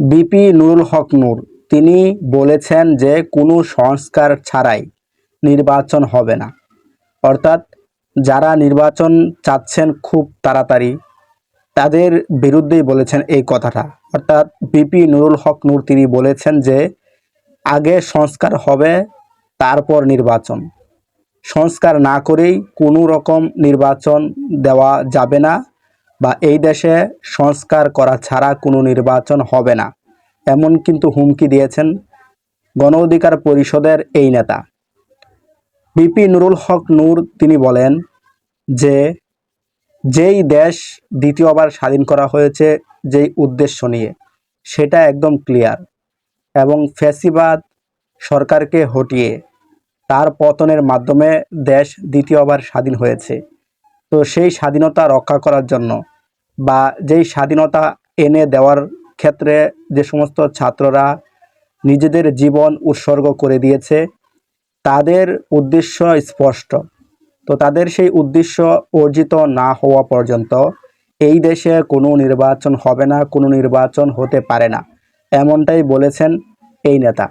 BP Nurul হক নূর, তিনি বলেছেন যে কোনো সংস্কার ছাড়াই নির্বাচন হবে না। অর্থাৎ যারা নির্বাচন চাচ্ছেন খুব তাড়াতাড়ি, তাদের বিরুদ্ধেই বলেছেন এই কথাটা। অর্থাৎ বিপি নুরুল হক নূর, তিনি বলেছেন যে আগে সংস্কার হবে, তারপর নির্বাচন। সংস্কার না করেই কোনো রকম নির্বাচন দেওয়া যাবে না। বা এই দেশে সংস্কার করা ছাড়া কোনো নির্বাচন হবে না। এমন কিন্তু হুমকি দিয়েছেন গণ অধিকার পরিষদের এই নেতা। বিপি নুরুল হক নূর তিনি বলেন যে, যেই দেশ দ্বিতীয়বার স্বাধীন করা হয়েছে যেই উদ্দেশ্য নিয়ে, সেটা একদম ক্লিয়ার এবং ফ্যাসিবাদ সরকারকে হটিয়ে তার পতনের মাধ্যমে দেশ দ্বিতীয়বার স্বাধীন হয়েছে। তো সেই স্বাধীনতা রক্ষা করার জন্য বা যেই স্বাধীনতা এনে দেওয়ার ক্ষেত্রে যে সমস্ত ছাত্ররা নিজেদের জীবন উৎসর্গ করে দিয়েছে, তাদের উদ্দেশ্য স্পষ্ট। তো তাদের সেই উদ্দেশ্য অর্জিত না হওয়া পর্যন্ত এই দেশে কোনো নির্বাচন হবে না, কোনো নির্বাচন হতে পারে না, এমনটাই বলেছেন এই নেতা।